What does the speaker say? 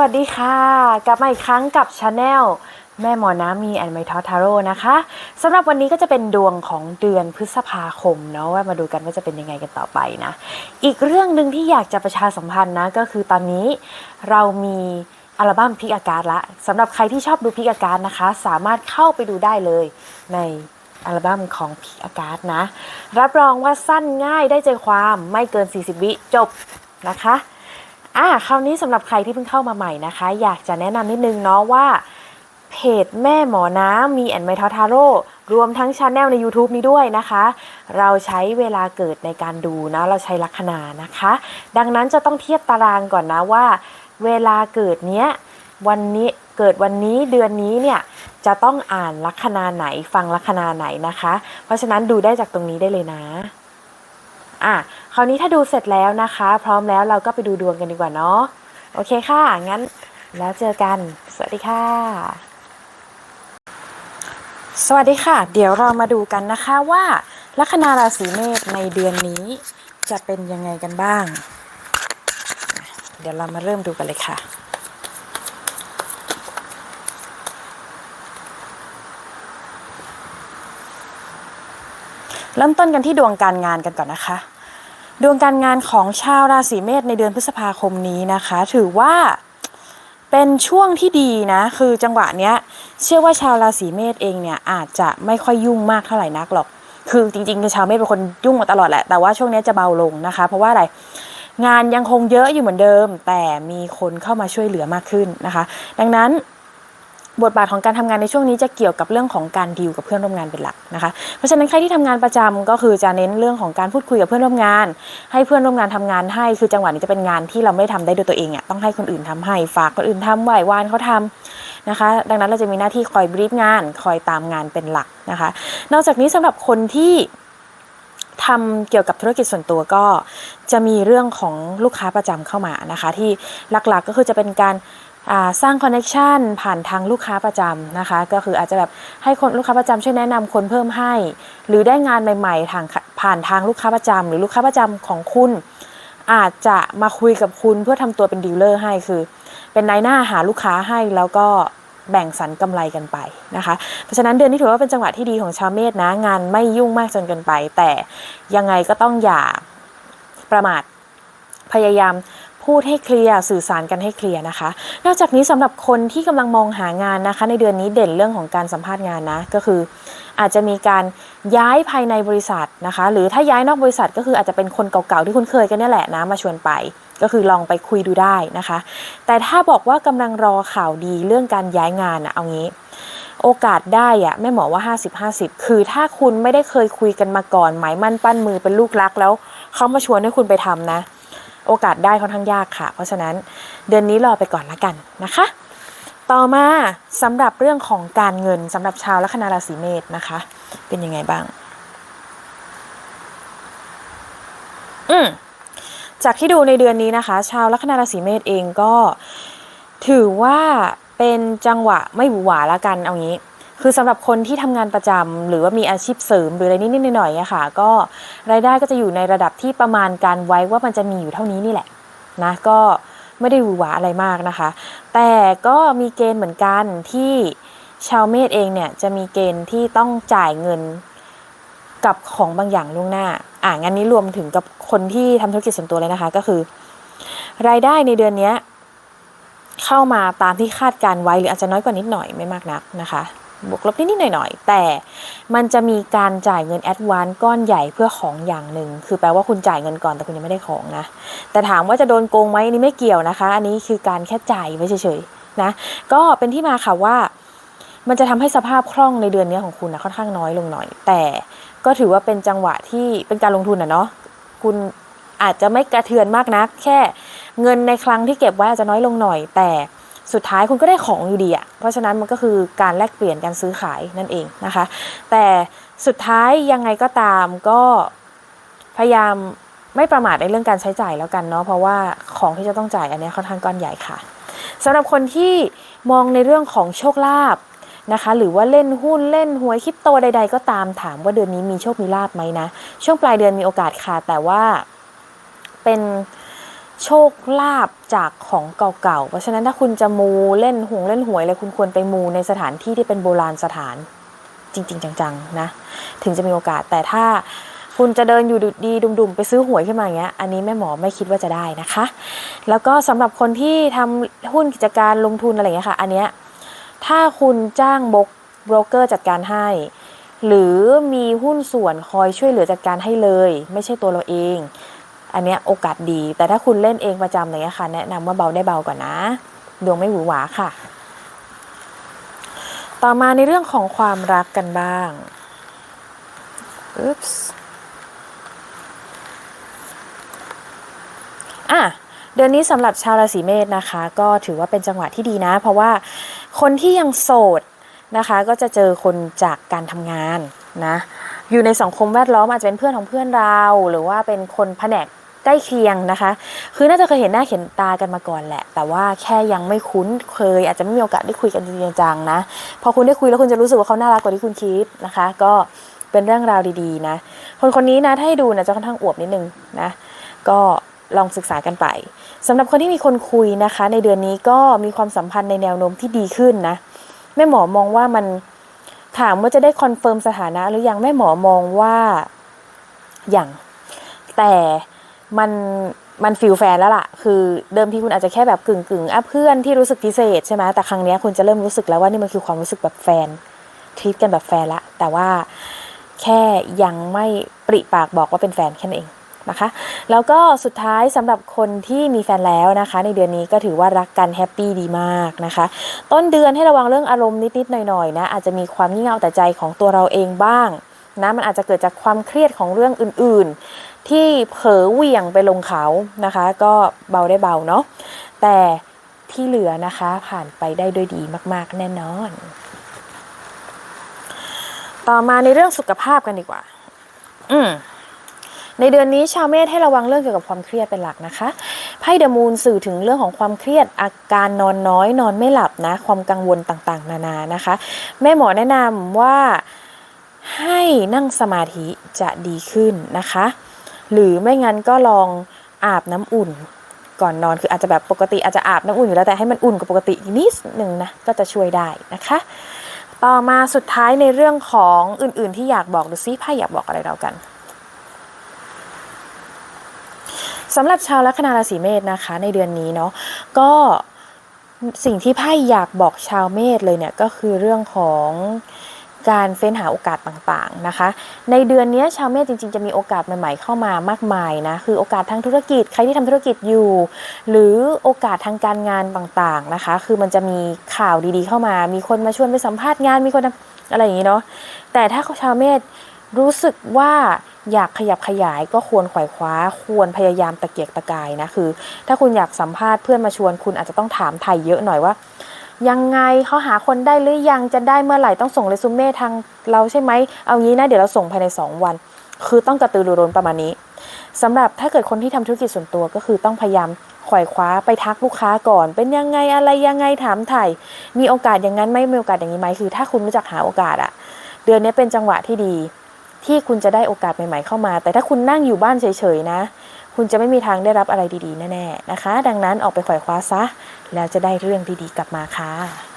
วัสดีค่ะ กลับมาอีกครั้งกับชาแนลแม่หมอน้ำมีแอนไมทอทาโร่นะคะสำหรับวันนี้ก็จะเป็นดวงของเดือนพฤษภาคมเนาะว่ามาดูกันว่าจะเป็นยังไงกันต่อไปนะ อีกเรื่องหนึ่งที่อยากจะประชาสัมพันธ์นะ ก็คือตอนนี้เรามีอัลบั้มพิกอาการละสำหรับใครที่ชอบดูพิกอาการนะคะ สามารถเข้าไปดูได้เลยในอัลบั้มของพิกอาการนะ รับรองว่าสั้นง่ายได้ใจความไม่เกิน 40 วิจบนะคะ อ่าคราวนี้สำหรับใครที่เพิ่งเข้ามาใหม่นะคะ อยากจะแนะนำนิดนึงเนาะว่าเพจแม่หมอน้ำมีแอนไมทอทาโร่รวมทั้งช anel ใน YouTube นี้ด้วยนะคะ เราใช้เวลาเกิดในการดูนะ เราใช้ลัคนานะคะ ดังนั้นจะต้องเทียบตารางก่อนนะว่า เวลาเกิดเนี้ยวันนี้เกิดวันนี้เดือนนี้เนี่ยจะต้องอ่านลัคนาไหนฟังลัคนาไหนนะคะ เพราะฉะนั้นดูได้จากตรงนี้ได้เลยนะอะ คราวนี้ถ้าดูเสร็จแล้วนะคะ พร้อมแล้วเราก็ไปดูดวงกันดีกว่าเนาะโอเคค่ะ งั้นแล้วเจอกัน สวัสดีค่ะ สวัสดีค่ะ เดี๋ยวเรามาดูกันนะคะว่าลัคนาราศีเมษในเดือนนี้จะเป็นยังไงกันบ้าง เดี๋ยวเรามาเริ่มดูกันเลยค่ะเริ่มต้นกันที่ดวงการงานกันก่อนนะคะ ดวงการงานของชาวราศีเมษในเดือนพฤษภาคมนี้นะคะ ถือว่าเป็นช่วงที่ดีนะ คือจังหวะเนี้ย เชื่อว่าชาวราศีเมษเองเนี่ยอาจจะไม่ค่อยยุ่งมากเท่าไหร่นักหรอก คือจริงๆคือชาวเมษเป็นคนยุ่งมาตลอดแหละ แต่ว่าช่วงนี้จะเบาลงนะคะ เพราะว่าอะไร งานยังคงเยอะอยู่เหมือนเดิม แต่มีคนเข้ามาช่วยเหลือมากขึ้นนะคะ ดังนั้น บทบาทของการทำงานในช่วงนี้จะเกี่ยวกับเรื่องของการดีลกับเพื่อนร่วมงานเป็นหลักนะคะ เพราะฉะนั้นใครที่ทำงานประจำก็คือจะเน้นเรื่องของการพูดคุยกับเพื่อนร่วมงาน ให้เพื่อนร่วมงานทำงานให้ คือจังหวะนี้จะเป็นงานที่เราไม่ทำได้ด้วยตัวเองอะต้องให้คนอื่นทำให้ ฝากคนอื่นทำไหววานเขาทำนะคะ ดังนั้นเราจะมีหน้าที่คอยบรีฟงาน คอยตามงานเป็นหลักนะคะ นอกจากนี้สำหรับคนที่ทำเกี่ยวกับธุรกิจส่วนตัวก็จะมีเรื่องของลูกค้าประจำเข้ามานะคะ ที่หลักๆก็คือจะเป็นการ สร้างคอนเน็ชันผ่านทางลูกค้าประจำนะคะ ก็คืออาจจะแบบให้คนลูกค้าประจำช่วยแนะนำคนเพิ่มให้ หรือได้งานใหม่ๆทางผ่านทางลูกค้าประจำหรือลูกค้าประจำของคุณ อาจจะมาคุยกับคุณเพื่อทำตัวเป็นดีลเลอร์ให้คือ เป็นนายหน้าหาลูกค้าให้แล้วก็แบ่งสรรกำไรกันไปนะคะ เพราะฉะนั้นเดือนนี้ถือว่าเป็นจังหวะที่ดีของชาวเมษนะงานไม่ยุ่งมากจนเกินไป แต่ยังไงก็ต้องอย่าประมาทพยายาม พูดให้เคลียร์สื่อสารกันให้เคลียร์นะคะ นอกจากนี้สำหรับคนที่กำลังมองหางานนะคะ ในเดือนนี้เด่นเรื่องของการสัมภาษณ์งานนะก็คือ อาจจะมีการย้ายภายในบริษัทนะคะ หรือถ้าย้ายนอกบริษัทก็คืออาจจะเป็นคนเก่าๆที่คุ้นเคยกันนี่แหละนะมาชวนไป ก็คือลองไปคุยดูได้นะคะ แต่ถ้าบอกว่ากำลังรอข่าวดีเรื่องการย้ายงานอะเอางี้โอกาสได้อะแม่หมอว่า 50 50 คือถ้าคุณไม่ได้เคยคุยกันมาก่อน หมายมั่นปั้นมือเป็นลูกรักแล้วเขามาชวนให้คุณไปทำนะ โอกาสได้ค่อนข้างยากค่ะ เพราะฉะนั้นเดือนนี้รอไปก่อนละกันนะคะ ต่อมาสำหรับเรื่องของการเงินสำหรับชาวลัคนาราศีเมษนะคะ เป็นยังไงบ้าง อืมจากที่ดูในเดือนนี้นะคะ ชาวลัคนาราศีเมษเองก็ถือว่าเป็นจังหวะไม่หวือหวาละกันเอางี้ คือสำหรับคนที่ทำงานประจำหรือว่ามีอาชีพเสริมหรืออะไรนิดๆหน่อยๆค่ะ ก็รายได้ก็จะอยู่ในระดับที่ประมาณการไว้ว่ามันจะมีอยู่เท่านี้นี่แหละนะก็ไม่ได้หวือหวาอะไรมากนะคะ แต่ก็มีเกณฑ์เหมือนกันที่ชาวเมษเองเนี่ยจะมีเกณฑ์ที่ต้องจ่ายเงินกับของบางอย่างล่วงหน้า อ่างั้นนี้รวมถึงกับคนที่ทำธุรกิจส่วนตัวเลยนะคะ ก็คือ รายได้ในเดือนเนี้ยเข้ามาตามที่คาดการไว้หรืออาจจะน้อยกว่านิดหน่อยไม่มากนักนะคะ บวกลบนิดๆหน่อยๆ แต่มันจะมีการจ่ายเงินแอดวานก้อนใหญ่เพื่อของอย่างหนึ่ง คือแปลว่าคุณจ่ายเงินก่อนแต่คุณยังไม่ได้ของนะ แต่ถามว่าจะโดนโกงไหมอันนี้ไม่เกี่ยวนะคะ อันนี้คือการแค่จ่ายไว้เฉยๆนะ ก็เป็นที่มาค่ะว่า มันจะทำให้สภาพคล่องในเดือนนี้ของคุณนะค่อนข้างน้อยลงหน่อย แต่ก็ถือว่าเป็นจังหวะที่เป็นการลงทุนนะเนาะ คุณอาจจะไม่กระเทือนมากนัก แค่เงินในครั้งที่เก็บไว้อาจจะน้อยลงหน่อย แต่ สุดท้ายคุณก็ได้ของอยู่ดีอะเพราะฉะนั้นมันก็คือการแลกเปลี่ยนการซื้อขายนั่นเองนะคะ แต่สุดท้ายยังไงก็ตามก็พยายามไม่ประมาทในเรื่องการใช้จ่ายแล้วกันเนาะเพราะว่าของที่จะต้องจ่ายอันนี้ค่อนข้างก้อนใหญ่ค่ะสำหรับคนที่มองในเรื่องของโชคลาภนะคะหรือว่าเล่นหุ้นเล่นหวยคริปโตใด ๆ ก็ตามถามว่าเดือนนี้มีโชคมีลาภไหมนะ ช่วงปลายเดือนมีโอกาสค่ะ แต่ว่าเป็น โชคลาภจากของเก่าๆ เพราะฉะนั้นถ้าคุณจะมูเล่นหงเล่นหวยอะไรคุณควรไปมูในสถานที่ที่เป็นโบราณสถาน จริง ๆ จังๆนะถึงจะมีโอกาสแต่ถ้าคุณจะเดินอยู่ดีดุมๆ ไปซื้อหวยขึ้นมาอย่างเงี้ย อันนี้แม่หมอไม่คิดว่าจะได้นะคะ แล้วก็สำหรับคนที่ทำหุ้นกิจการลงทุนอะไรเงี้ยค่ะ อันเนี้ยถ้าคุณจ้างบกโบรกเกอร์จัดการให้ หรือมีหุ้นส่วนคอยช่วยเหลือจัดการให้เลย ไม่ใช่ตัวเราเอง อันเนี้ยโอกาสดี แต่ถ้าคุณเล่นเองประจำอะไรเงี้ยค่ะแนะนำว่าเบาได้เบาก่อนนะ ดวงไม่หวือหวาค่ะ ต่อมาในเรื่องของความรักกันบ้างอุ๊ปส์อะเดือนนี้สำหรับชาวราศีเมษนะคะ ก็ถือว่าเป็นจังหวะที่ดีนะ เพราะว่าคนที่ยังโสดนะคะ ก็จะเจอคนจากการทำงานนะอยู่ในสังคมแวดล้อมอาจจะเป็นเพื่อนของเพื่อนเรา หรือว่าเป็นคนแผนก ใกล้เคียงนะคะ คือน่าจะเคยเห็นหน้าเห็นตากันมาก่อนแหละ แต่ว่าแค่ยังไม่คุ้นเคย อาจจะไม่มีโอกาสได้คุยกันจริงจังนะ พอคุณได้คุยแล้วคุณจะรู้สึกว่าเขาน่ารักกว่าที่คุณคิดนะคะ ก็เป็นเรื่องราวดีๆนะ คนคนนี้นะถ้าให้ดูนะจะค่อนข้างอวบนิดนึงนะ ก็ลองศึกษากันไปสำหรับคนที่มีคนคุยนะคะ ในเดือนนี้ก็มีความสัมพันธ์ในแนวโน้มที่ดีขึ้นนะแม่หมอมองว่ามันถามว่าจะได้คอนเฟิร์มสถานะหรือยังแม่หมอมองว่าอย่างแต่ มันมันฟิลแฟนแล้วล่ะ คือเดิมที่คุณอาจจะแค่แบบกึ่งกึ่งอะเพื่อนที่รู้สึกพิเศษใช่ไหมแต่ครั้งนี้คุณจะเริ่มรู้สึกแล้วว่านี่มันคือความรู้สึกแบบแฟนทรีตกันแบบแฟนละ แต่ว่าแค่ยังไม่ปริปากบอกว่าเป็นแฟนแค่นั้นเองนะคะ แล้วก็สุดท้ายสำหรับคนที่มีแฟนแล้วนะคะ ในเดือนนี้ก็ถือว่ารักกันแฮปปี้ดีมากนะคะ ต้นเดือนให้ระวังเรื่องอารมณ์นิดๆหน่อยๆนะอาจจะมีความงี่เง่าแต่ใจของตัวเราเองบ้างนะมันอาจจะเกิดจากความเครียดของเรื่องอื่น ที่เผลอเหวี่ยงไปลงเขานะคะ ก็เบาได้เบาเนาะแต่ที่เหลือนะคะผ่านไปได้ด้วยดีมาก ๆ แน่นอน ต่อมาในเรื่องสุขภาพกันดีกว่า อืมในเดือนนี้ชาวเมษให้ระวังเรื่องเกี่ยวกับความเครียดเป็นหลักนะคะไพ่เดมูนสื่อถึงเรื่องของความเครียดอาการนอนน้อยนอนไม่หลับนะ ความกังวลต่างๆ นานานะคะ แม่หมอแนะนำว่าให้นั่งสมาธิจะดีขึ้นนะคะ หรือไม่งั้นก็ลองอาบน้ำอุ่น ก่อนนอนคืออาจจะแบบปกติอาจจะอาบน้ำอุ่นอยู่แล้วแต่ให้มันอุ่นกว่าปกตินิดหนึ่งนะก็จะช่วยได้นะคะ ต่อมาสุดท้ายในเรื่องของอื่นๆที่อยากบอกดูซิไพ่อยากบอกอะไรเรากันสำหรับชาวลัคนาราศีเมษนะคะ ในเดือนนี้เนาะก็สิ่งที่ไพ่อยากบอกชาวเมษเลยเนี่ยก็คือเรื่องของ การเฟ้นหาโอกาสต่างๆนะคะ ในเดือนนี้ชาวเมษจริงๆจะมีโอกาสใหม่ๆเข้ามามากมายนะคือโอกาสทางธุรกิจใครที่ทำธุรกิจอยู่ หรือโอกาสทางการงานต่างๆนะคะ คือมันจะมีข่าวดีๆเข้ามา มีคนมาชวนไปสัมภาษณ์งานมีคนอะไรอย่างนี้เนาะแต่ถ้าชาวเมษรู้สึกว่าอยากขยับขยายก็ควรขว่คว้า ควรพยายามตะเกียกตะกายนะคือ ถ้าคุณอยากสัมภาษณ์เพื่อนมาชวนคุณอาจจะต้องถามไทยเยอะหน่อยว่า ยังไงเขาหาคนได้หรือยังจะได้เมื่อไหร่ต้องส่งเรซูเม่ทางเราใช่ไหมเอางี้นะเดี๋ยวเราส่งภายใน 2 วัน คือต้องกระตือรือร้นประมาณนี้สำหรับถ้าเกิดคนที่ทำธุรกิจส่วนตัวก็คือต้องพยายามขว่คว้าไปทักลูกค้าก่อน เป็นยังไงอะไรยังไงถามไทยมีโอกาสอย่างนั้นไหมมีโอกาสอย่างนี้ไหมคือ ถ้าคุณรู้จักหาโอกาสอะเดือนนี้เป็นจังหวะที่ดี ที่คุณจะได้โอกาสใหม่ ๆเข้ามา แต่ถ้าคุณนั่งอยู่บ้านเฉยๆนะ คุณจะไม่มีทางได้รับอะไรดีๆแน่ๆนะคะ ดังนั้นออกไปไขว่คว้าซะ แล้วจะได้เรื่องดีๆกลับมาค่ะ